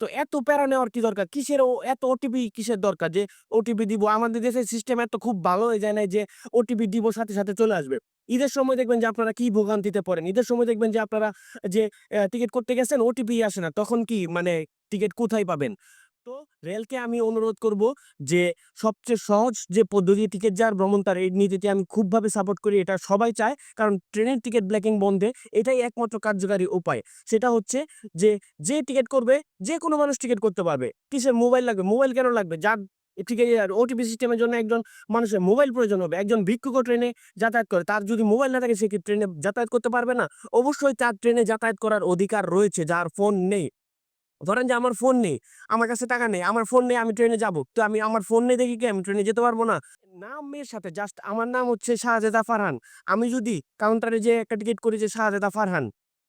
তো এত প্যারা নেওয়ার কি দরকার? কিসের এত ওটিপি কিসের দরকার? যে ওটিপি দিব, আমাদের দেশের সিস্টেম এত খুব ভালো হয়ে যায় না যে ওটিপি দিব, সাথে সাথে চলে আসবে। ঈদের সময় দেখবেন যে আপনারা কি ভোগান্তিতে পড়েন? ঈদের সময় দেখবেন যে আপনারা যে টিকিট করতে গেছেন ওটিপি আসে না। তখন কি মানে টিকিট কোথায় পাবেন? তো রেলকে আমি অনুরোধ করব যে সবচেয়ে সহজ যে পদ্ধতি টিকিট যার ভ্রমণ তার এই নীতিটি আমি খুবভাবে সাপোর্ট করি, এটা সবাই চায়। কারণ ট্রেনের টিকিট ব্ল্যাকিং বন্ধে এটাই একমাত্র কার্যকারী উপায়। সেটা হচ্ছে যে যে টিকিট করবে, যে কোনো মানুষ টিকিট করতে পারবে। কিসের মোবাইল লাগবে? মোবাইল কেন লাগবে? যার টিকিট ওটিপি সিস্টেমের জন্য একজন মানুষের মোবাইল প্রয়োজন হবে। একজন ভিক্ষুকও ট্রেনে যাতায়াত করে। তার যদি মোবাইল না থাকে, সে কি ট্রেনে যাতায়াত করতে পারবে না? অবশ্যই তার ট্রেনে যাতায়াত করার অধিকার রয়েছে, যার ফোন নেই। ধরেন যে আমার ফোন নেই, আমার কাছে টাকা নেই, আমার ফোন নেই, আমি ট্রেনে যাব। তো আমি, আমার ফোন নেই দেখি কি, আমি ট্রেনে যেতে পারব না। নামের সাথে জাস্ট আমার নাম হচ্ছে শাহজাদা ফারহান। আমি যদি কাউন্টারে যে একটা টিকিট করি যে শাহজাদা ফারহান,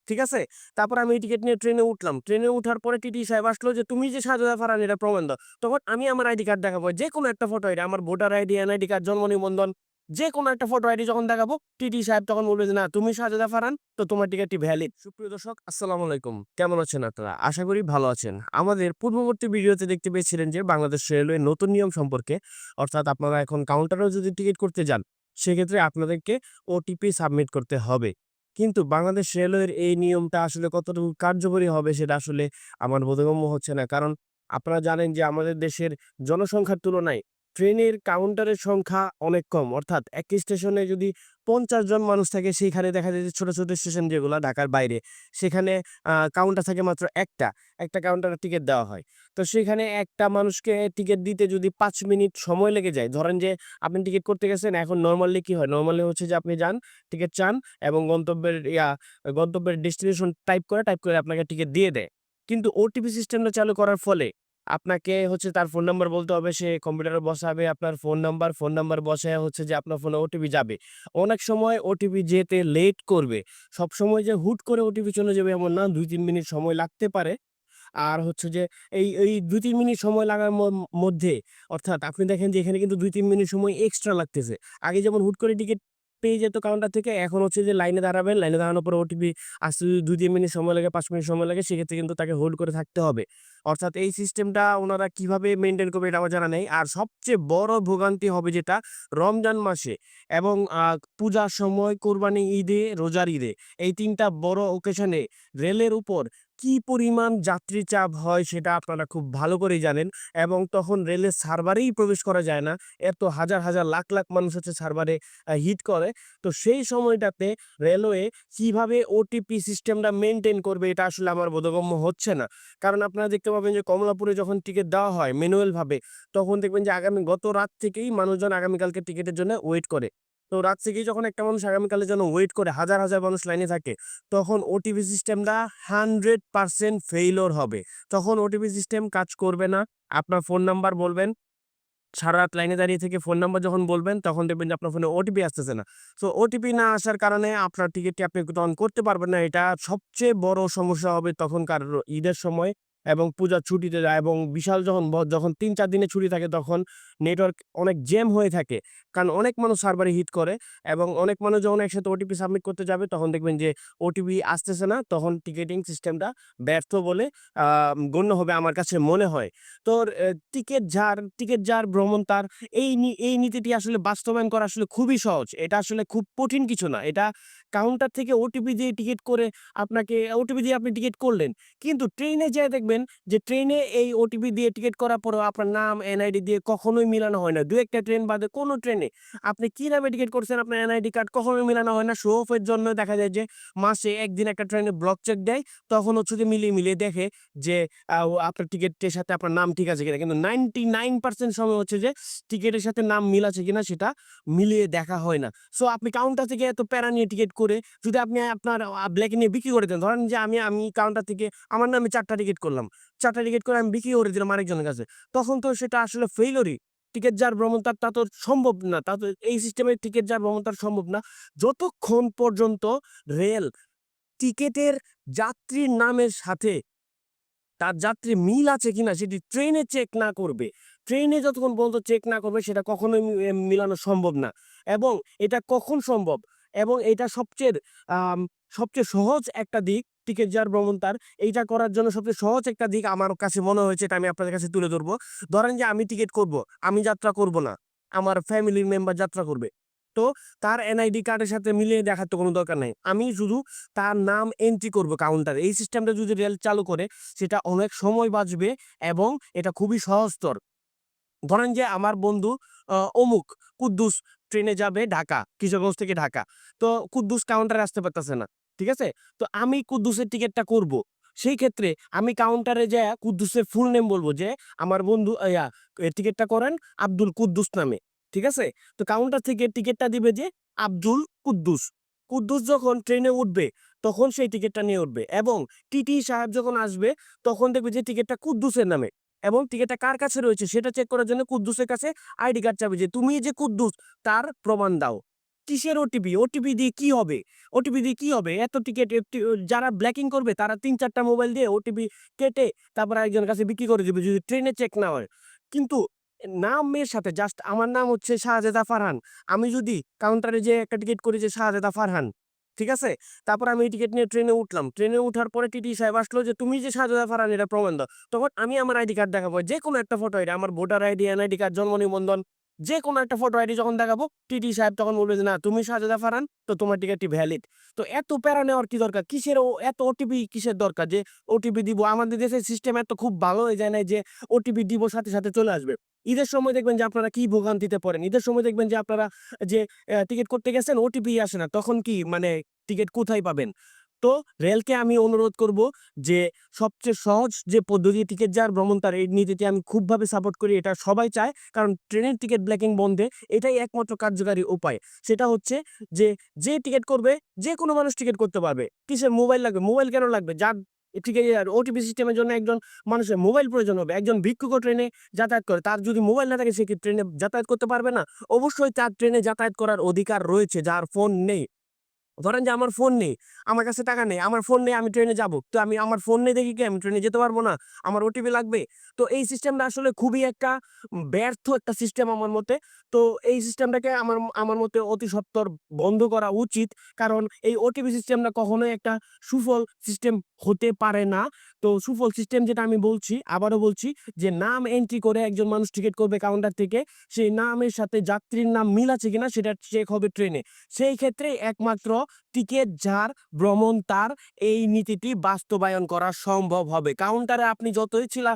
ঠিক আছে? তারপর আমি এই টিকিট নিয়ে ট্রেনে উঠলাম। ট্রেনে উঠার পরে টিটি সাহেব আসলো যে, তুমি যে শাহজাদা ফারহান, এটা প্রমাণ দাও। তখন আমি আমার আইডি কার্ড দেখাবো, যে কোনো একটা ফটো আইডি আমার ভোটার আইডি এনআইডি কার্ড জন্ম নিবন্ধন। যে কোনো একটা ফটো আইডি যখন দেখাবো টিটি সাহেব তখন বলবে যে, না, তুমি শাহজাদা ফারান তো তোমার টিকিটটি ভ্যালিড সুপ্রিয় দর্শক, আসসালামু আলাইকুম। কেমন আছেন আপনারা? আশা করি ভালো আছেন। আমাদের পূর্ববর্তী ভিডিওতে দেখতে পেয়েছিলেন যে, বাংলাদেশ রেলওয়ে নতুন নিয়ম সম্পর্কে, অর্থাৎ আপনারা এখন কাউন্টারেও যদি টিকিট করতে যান, সেক্ষেত্রে আপনাদেরকে ওটিপি সাবমিট করতে হবে। কিন্তু বাংলাদেশ রেলওয়ের এই নিয়মটা আসলে কতটুকু কার্যকরী হবে সেটা আসলে আমার বোধগম্য হচ্ছে না। কারণ আপনারা জানেন যে, আমাদের দেশের জনসংখ্যার তুলনায় ট্রেনের কাউন্টারের সংখ্যা অনেক কম। অর্থাৎ এক স্টেশনে যদি পঞ্চাশ জন মানুষ থাকে, সেইখানে দেখা যায় যে ছোটো ছোটো স্টেশন যেগুলো ঢাকার বাইরে, সেখানে কাউন্টার থাকে মাত্র একটা। একটা কাউন্টারে টিকিট দেওয়া হয়। তো সেখানে একটা মানুষকে টিকিট দিতে যদি পাঁচ মিনিট সময় লেগে যায়, ধরেন যে আপনি টিকিট করতে গেছেন, এখন নর্মালি কি হয়? নর্মালি হচ্ছে যে আপনি যান টিকিট চান এবং গন্তব্যের, ইয়া, গন্তব্যের ডেস্টিনেশন টাইপ করে টাইপ করে আপনাকে টিকিট দিয়ে দেয়। কিন্তু ওটিপি সিস্টেমটা চালু করার ফলে আপনাকে হচ্ছে তার ফোন নাম্বার বলতে হবে, সে কম্পিউটারে বসাবে, আপনার ফোন নাম্বার ফোন নাম্বার বসায় হচ্ছে যে আপনার ফোনে ওটিপি যাবে। অনেক সময় ওটিপি যেতে লেট করবে, সব সময় যে হুট করে ওটিপি চলে যাবে এমন না, দুই তিন মিনিট সময় লাগতে পারে। আর হচ্ছে যে এই এই দুই তিন মিনিট সময় লাগার মধ্যে, অর্থাৎ আপনি দেখেন যে এখানে কিন্তু দুই তিন মিনিট সময় এক্সট্রা লাগতেছে। আগে যেমন হুট করে টিকিট পেয়ে যেত। কাউন্টার থেকে এখন হচ্ছে যে লাইনে দাঁড়াবেন, লাইনে দাঁড়ানোর পরে ওটিপি আসতে দুই, তিন মিনিট সময় লাগে, পাঁচ মিনিট সময় লাগে, সেক্ষেত্রে কিন্তু তাকে হোল্ড করে থাকতে হবে। অর্থাৎ এই সিস্টেমটা ওনারা কীভাবে মেনটেন করবে এটা আমার জানা নেই। আর সবচেয়ে বড় ভোগান্তি হবে যেটা রমজান মাসে এবং পূজার সময়, কোরবানি ঈদে, রোজার ঈদে এই তিনটা বড় ওকেশনে রেলের উপর কি পরিমাণ যাত্রী চাপ হয় সেটা আপনারা খুব ভালো করেই জানেন এবং তখন রেলের সার্ভারেই প্রবেশ করা যায় না। এত হাজার হাজার, লাখ লাখ মানুষ হচ্ছে সার্ভারে হিট করে। তো সেই সময়টাতে রেলওয়ে কীভাবে ওটিপি সিস্টেমটা মেনটেন করবে এটা আসলে আমার বোধগম্য হচ্ছে না। কারণ আপনারা দেখতে পাবেন যে কমলাপুরে যখন টিকিট দেওয়া হয় ম্যানুয়াল ভাবে তখন দেখবেন যে আগামী গত রাত থেকেই মানুষজন আগামীকালকে টিকিটের জন্য ওয়েট করে। তো রাত থেকেই যখন একটা মানুষ আগামীকালে যেন ওয়েট করে হাজার হাজার মানুষ লাইনে থাকে, তখন ওটিপি সিস্টেমটা হান্ড্রেড পার্সেন্ট ফেইলর হবে। তখন ওটিপি সিস্টেম কাজ করবে না। আপনার ফোন নাম্বার বলবেন, সারা রাত লাইনে দাঁড়িয়ে থেকে ফোন নাম্বার যখন বলবেন, তখন দেখবেন যে আপনার ফোনে ওটিপি আসতেছে না। তো ওটিপি না আসার কারণে আপনার টিকিটটি আপনি তখন করতে পারবেন না। এটা সবচেয়ে বড় সমস্যা হবে তখনকার ঈদের সময়। এবং পূজার ছুটিতে যায় এবং বিশাল যখন যখন তিন চার দিনে ছুটি থাকে তখন নেটওয়ার্ক অনেক জ্যাম হয়ে থাকে। কারণ অনেক মানুষ সার্ভারে হিট করে এবং অনেক মানুষ যখন একসাথে ওটিপি সাবমিট করতে যাবে তখন দেখবেন যে ওটিপি আসতেছে না, তখন টিকিটিং সিস্টেমটা ব্যর্থ বলে গণ্য হবে আমার কাছে মনে হয়। তো টিকিট যার টিকিট যার ভ্রমণ তার এই এই নীতিটি আসলে বাস্তবায়ন করা আসলে খুবই সহজ। এটা আসলে খুব কঠিন কিছু না। এটা কাউন্টার থেকে ওটিপি দিয়ে টিকিট করে আপনাকে ওটিপি দিয়ে আপনি টিকিট করলেন। কিন্তু ট্রেনে যেয়ে দেখবেন যে ট্রেনে এই ওটিপি দিয়ে টিকিট করার পরেও আপনার নাম এনআইডি দিয়ে কখনোই মিলানো হয় না। দু একটা ট্রেন বাদে কোনো ট্রেনে আপনি কি নামে টিকিট করছেন আপনার এনআইডি কার্ড কখনোই মিলানো হয় না। শো অফের জন্য দেখা যায় যে মাসে একদিন একটা ট্রেনে ব্লক চেক দেয়, তখন হচ্ছে যে মিলিয়ে মিলিয়ে দেখে যে আপনার টিকিটের সাথে আপনার নাম ঠিক আছে কিনা। কিন্তু নাইনটি নাইন পার্সেন্ট সময় হচ্ছে যে টিকিটের সাথে নাম মিল আছে কিনা সেটা মিলিয়ে দেখা হয় না। সো আপনি কাউন্টার থেকে এত প্যারা নিয়ে টিকিট করে যদি আপনি আপনার ব্ল্যাকে নিয়ে বিক্রি করে দেন, ধরেন যে আমি আমি কাউন্টার থেকে, আমার নামে চারটা টিকিট করলাম। চারটা টিকিট করে আমি বিক্রি করে দিলাম আরেকজনের কাছে। তখন তো সেটা আসলে ফেইলরই টিকিট যার ভ্রমণ তার, তা তো সম্ভব না। তা তো এই সিস্টেমের টিকিট যার ভ্রমণ তার সম্ভব না। যতক্ষণ পর্যন্ত রেল টিকেটের যাত্রীর নামের সাথে তার যাত্রী মিল আছে কিনা, সেটি ট্রেনে চেক না করবে। ট্রেনে যতক্ষণ পর্যন্ত চেক না করবে, সেটা কখনোই মিলানো সম্ভব না। এবং এটা কখন সম্ভব? এবং এটা সবচেয়ে সবচেয়ে সহজ একটা দিক, টিকিট যার ভ্রমণ তার। এইটা করার জন্য সবচেয়ে সহজ একটা দিক আমার কাছে মনে হয়েছে, এটা আমি আপনাদের কাছে তুলে ধরবো। ধরেন যে আমি টিকিট করব, আমি যাত্রা করব না, আমার ফ্যামিলির মেম্বার যাত্রা করবে। তো তার এনআইডি কার্ডের সাথে মিলিয়ে দেখার তো কোনো দরকার নাই। আমি শুধু তার নাম এন্ট্রি করব কাউন্টারে এই সিস্টেমটা যদি রেল চালু করে, সেটা অনেক সময় বাঁচবে এবং এটা খুবই সহজতর ধরেন যে আমার বন্ধু অমুক, কুদ্দুস ট্রেনে যাবে ঢাকা, কিশোরগঞ্জ থেকে ঢাকা। তো কুদ্দুস কাউন্টারে আসতে পারতেছে না, ঠিক আছে? তো আমি কুদ্দুসের টিকিটটা করব। সেই ক্ষেত্রে আমি কাউন্টারে যে কুদ্দুসের ফুল নেম বলব যে, আমার বন্ধু টিকিটটা করেন আব্দুল কুদ্দুস নামে, ঠিক আছে? তো কাউন্টার থেকে টিকিটটা দিবে যে আব্দুল কুদ্দুস। কুদ্দুস যখন ট্রেনে উঠবে, তখন সেই টিকিটটা নিয়ে উঠবে এবং টিটি সাহেব যখন আসবে, তখন দেখবে যে টিকিটটা কুদ্দুসের নামে। এবং টিকিটটা কার কাছে রয়েছে সেটা চেক করার জন্য কুদ্দুসের কাছে আইডি কার্ড চাবে যে তুমি যে কুদ্দুস, তার প্রমাণ দাও। কিসের ওটিপি ওটিপি দিয়ে কি হবে? ওটিপি দিয়ে কি হবে? এত টিকিট যারা ব্ল্যাকিং করবে, তারা তিন চারটা মোবাইল দিয়ে ওটিপি কেটে তারপর একজনের কাছে বিক্রি করে দিবে যদি ট্রেনে চেক না হয়। কিন্তু নামের সাথে জাস্ট আমার নাম হচ্ছে শাহজাদা ফারহান। আমি যদি কাউন্টারে যে একটা টিকিট করি যে শাহজাদা ফারহান ঠিক আছে? তারপর আমি এই টিকিট নিয়ে ট্রেনে উঠলাম। ট্রেনে উঠার পরে টিটি সাহেব আসলো যে, তুমি যে শাহজাদা ফারহান এটা প্রমাণ দাও। তখন আমি আমার আইডি কার্ড দেখাবো। যে কোনো একটা ফটো আইডি আমার ভোটার আইডি এনআইডি কার্ড জন্ম নিবন্ধন যে কোনো একটা ফটো আইডি যখন দেখাবো টিটি সাহেব তখন বলবে যে, না, তুমি শাহজাদা ফারহান তো তোমার টিকিটটি ভ্যালিড তো এত প্যারা নেওয়ার কি দরকার? কিসের ও, এত ওটিপি কিসের দরকার? যে ওটিপি দিব, আমাদের দেশের সিস্টেম এত খুব ভালো হয়ে যায় না যে ওটিপি দিব, সাথে সাথে চলে আসবে। ঈদের সময় দেখবেন যে আপনারা কি ভোগান্তিতে পড়েন? ঈদের সময় দেখবেন যে আপনারা যে টিকিট করতে গেছেন ওটিপি আসে না, তখন কি মানে টিকিট কোথায় পাবেন? তো রেলকে আমি অনুরোধ করব যে, সবচেয়ে সহজ যে পদ্ধতি টিকিট যার, ভ্রমণ তার, এই নীতিটি আমি খুবভাবে সাপোর্ট করি, এটা সবাই চায়। কারণ ট্রেনের টিকিট ব্ল্যাকিং বন্ধে এটাই একমাত্র কার্যকারী উপায়। সেটা হচ্ছে যে যে টিকিট করবে, যে কোনো মানুষ টিকিট করতে পারবে। কিসের? মোবাইল লাগবে। মোবাইল কেন লাগবে? যার টিকিট ওটিপি সিস্টেমের জন্য একজন মানুষের মোবাইল প্রয়োজন হবে। একজন ভিক্ষুক ট্রেনে যাতায়াত করে। তার যদি মোবাইল না থাকে, সে কি ট্রেনে যাতায়াত করতে পারবে না? অবশ্যই তার ট্রেনে যাতায়াত করার অধিকার রয়েছে, যার ফোন নেই। ধরেন যে আমার ফোন নেই, আমার কাছে টাকা নেই, আমার ফোন নেই, আমি ট্রেনে যাব। তো আমি আমার ফোন নেই দেখি কি আমি ট্রেনে যেতে পারব না? আমার ওটিপি লাগবে? তো এই সিস্টেমটা আসলে খুবই একটা ব্যর্থ একটা সিস্টেম আমার মতে। তো এই সিস্টেমটাকে আমার আমার মতে অতি সত্বর বন্ধ করা উচিত। কারণ এই ওটিপি সিস্টেমটা কখনোই একটা সুফল সিস্টেম হতে পারে না। তো সুফল সিস্টেম যেটা আমি বলছি, আবারও বলছি যে নাম এন্ট্রি করে একজন মানুষ টিকিট করবে কাউন্টার থেকে, সেই নামের সাথে যাত্রীর নাম মিল আছে কিনা সেটা চেক হবে ট্রেনে সেই ক্ষেত্রে একমাত্র টিকিট, যার ভ্রমণ, তার এই নীতিটি বাস্তবায়ন করা সম্ভব হবে। কাউন্টারে আপনি যতই ছিল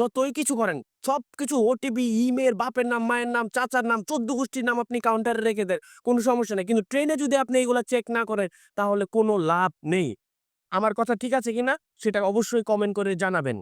যতই কিছু করেন সব কিছু ওটিপি ইমেল বাপের নাম, মায়ের নাম, চাচার নাম, চোদ্দ গোষ্ঠীর নাম আপনি কাউন্টারে রেখে দেন, কোনো সমস্যা নেই। কিন্তু ট্রেনে যদি আপনি এগুলা চেক না করেন, তাহলে কোনো লাভ নেই। আমার কথা ঠিক আছে কিনা? সেটা অবশ্যই কমেন্ট করে জানাবেন।